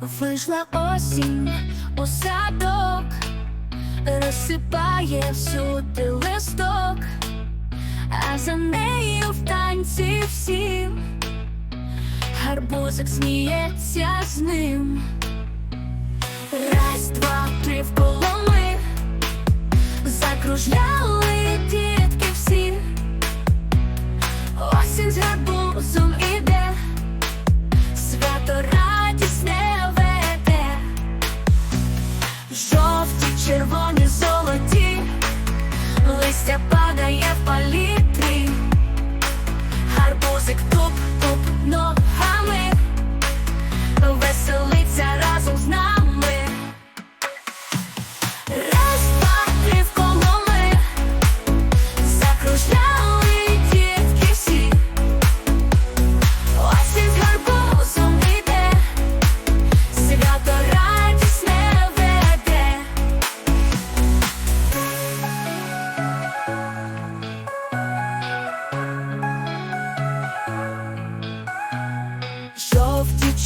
вийшла осінь у садок, розсипає всюди листок, а за нею в танці всі, гарбузик сміється з ним. Раз, два, три в коломи закружляли дітки всі. Осінь з гарбузом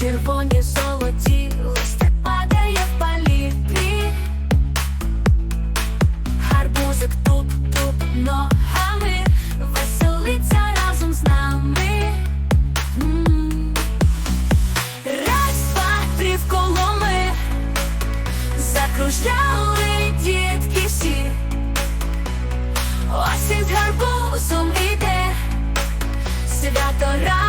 червоні, золоті, листя падає в палітрі. Гарбузик туп-туп ногами, веселиться разом з нами. М. Раз, два, три в коломи, закружляли дітки всі. Осінь з гарбузом іде, свято радісне